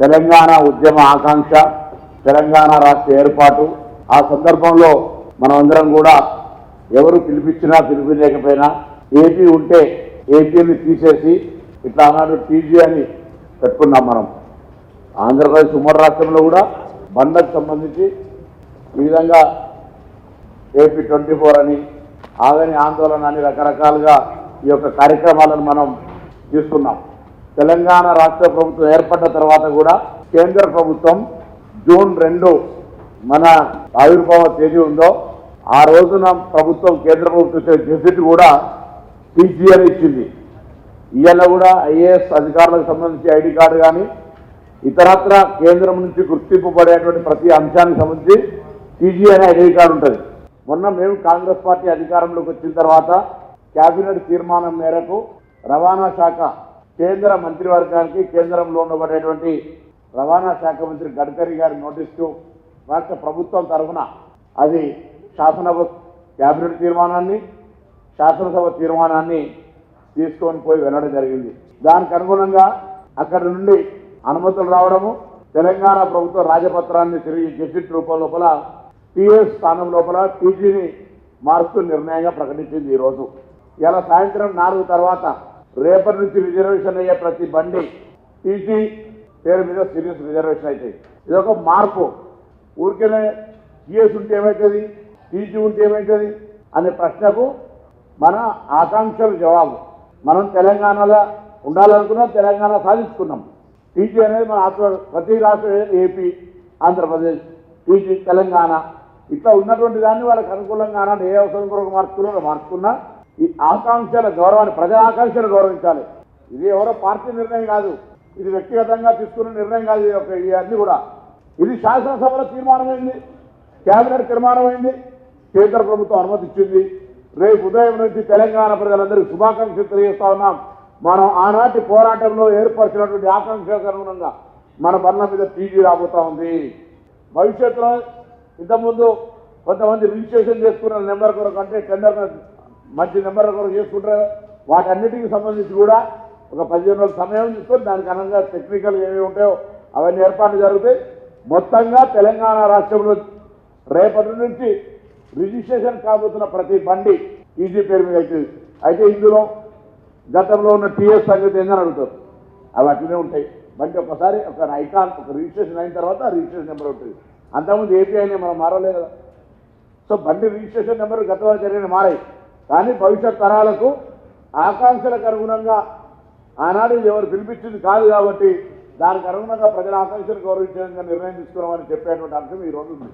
తెలంగాణ ఉద్యమ ఆకాంక్ష తెలంగాణ రాష్ట్ర ఏర్పాటు. ఆ సందర్భంలో మనమందరం కూడా ఎవరు పిలిపించినా పిలిపించకపోయినా ఏపీ ఉంటే ఏపీని తీసేసి ఇట్లా అన్నాడు టీజీ అని పెట్టుకున్నాం మనం. ఆంధ్రప్రదేశ్ ఉమ్మడి రాష్ట్రంలో కూడా బండకు సంబంధించి ఈ విధంగా ఏపీ ట్వంటీ ఫోర్ అని ఆగని ఆందోళన అని రకరకాలుగా ఈ యొక్క కార్యక్రమాలను మనం తీసుకున్నాం. తెలంగాణ రాష్ట్ర ప్రభుత్వం ఏర్పడ్డ తర్వాత కూడా కేంద్ర ప్రభుత్వం జూన్ రెండు మన ఆవిర్భావ తేదీ ఉందో ఆ రోజున ప్రభుత్వం కేంద్ర ప్రభుత్వం గెజిట్ కూడా టీజీ అని ఇచ్చింది. ఇవాళ కూడా ఐఏఎస్ అధికారులకు సంబంధించి ఐడి కార్డు కానీ ఇతరత్ర కేంద్రం నుంచి గుర్తింపు పడేటువంటి ప్రతి అంశానికి సంబంధించి టీజీ అనే ఐడి కార్డు ఉంటుంది. మొన్న మేము కాంగ్రెస్ పార్టీ అధికారంలోకి వచ్చిన తర్వాత కేబినెట్ తీర్మానం మేరకు రవాణా శాఖ కేంద్ర మంత్రివర్గానికి కేంద్రంలో ఉండబడేటువంటి రవాణా శాఖ మంత్రి గడ్కరీ గారి నోటీసు రాష్ట్ర ప్రభుత్వం తరఫున అది శాసనసభ క్యాబినెట్ తీర్మానాన్ని శాసనసభ తీర్మానాన్ని తీసుకొని పోయి వెళ్ళడం జరిగింది. దానికి అనుగుణంగా అక్కడి నుండి అనుమతులు రావడము తెలంగాణ ప్రభుత్వం రాజపత్రాన్ని తిరిగి గెజిట్ రూపం లోపల టీఎస్ స్థానం లోపల టీజీని మారుస్తూ నిర్ణయంగా ప్రకటించింది ఈరోజు. ఇలా సాయంత్రం నాలుగు తర్వాత రేపటి నుంచి రిజర్వేషన్ అయ్యే ప్రతి బండి టీసీ పేరు మీద సీరియస్ రిజర్వేషన్ అవుతాయి ఇది ఒక మార్పు. ఊరికేనే టీఎస్ ఉంటే ఏమవుతుంది టీసీ ఉంటే ఏమవుతుంది అనే ప్రశ్నకు మన ఆకాంక్షలు జవాబు. మనం తెలంగాణలో ఉండాలనుకున్నాం తెలంగాణ సాధించుకున్నాం. టీసీ అనేది మన ఆత్మ ప్రతి రాష్ట్రం ఏపీ ఆంధ్రప్రదేశ్ టీసీ తెలంగాణ. ఇట్లా ఉన్నటువంటి దాన్ని వాళ్ళకి అనుకూలంగా ఏ అవసరం కొరకు మార్చుకున్నారో మార్చుకున్నా ఈ ఆకాంక్షల గౌరవాన్ని ప్రజా ఆకాంక్షలు గౌరవించాలి. ఇది ఎవరో పార్టీ నిర్ణయం కాదు. ఇది వ్యక్తిగతంగా తీసుకున్న నిర్ణయం కాదు ఇది ఇవన్నీ కూడా. ఇది శాసనసభలో తీర్మానమైంది కేబినెట్ తీర్మానమైంది. కేంద్ర ప్రభుత్వం అనుమతిచ్చింది. రేపు ఉదయం నుంచి తెలంగాణ ప్రజలందరికీ శుభాకాంక్షలు తెలియజేస్తా ఉన్నాం. మనం ఆనాటి పోరాటంలో ఏర్పరిచినటువంటి ఆకాంక్షలకు అనుగుణంగా మన బండ్ల మీద టీజీ రాబోతా ఉంది. భవిష్యత్తులో ఇంతకుముందు కొంతమంది రిజిస్ట్రేషన్ చేసుకున్న నెంబర్ కొరకు అంటే టెండర్ మంచి నెంబర్ కొరకు చేసుకుంటారు. వాటన్నిటికి సంబంధించి కూడా ఒక పదిహేను రోజుల సమయం తీసుకొని దానికి అనగా టెక్నికల్ ఏమి ఉంటాయో అవన్నీ ఏర్పాట్లు జరుగుతాయి. మొత్తంగా తెలంగాణ రాష్ట్రంలో రేపటి నుంచి రిజిస్ట్రేషన్ కాబోతున్న ప్రతి బండి ఈజీ పేరు మీద అయితే అయితే ఇందులో గతంలో ఉన్న టీఎస్ సంగతి ఏందని అడుగుతారు. అవి అట్లనే ఉంటాయి. బండి ఒకసారి ఒక ఐకాన్ ఒక రిజిస్ట్రేషన్ అయిన తర్వాత రిజిస్ట్రేషన్ నెంబర్ ఉంటుంది. అంతకుముందు ఏపీ అయినా మనం మారలేదు కదా. సో బండి రిజిస్ట్రేషన్ నెంబర్ గతంలో జరిగిన మారాయి. కానీ భవిష్యత్ తరాలకు ఆకాంక్షలకు అనుగుణంగా ఆనాడు ఎవరు పిలిపించింది కాదు కాబట్టి దానికి అనుగుణంగా ప్రజల ఆకాంక్షలు గౌరవించే నిర్ణయం తీసుకున్నామని చెప్పేటువంటి అంశం ఈ రోజు ఉంది.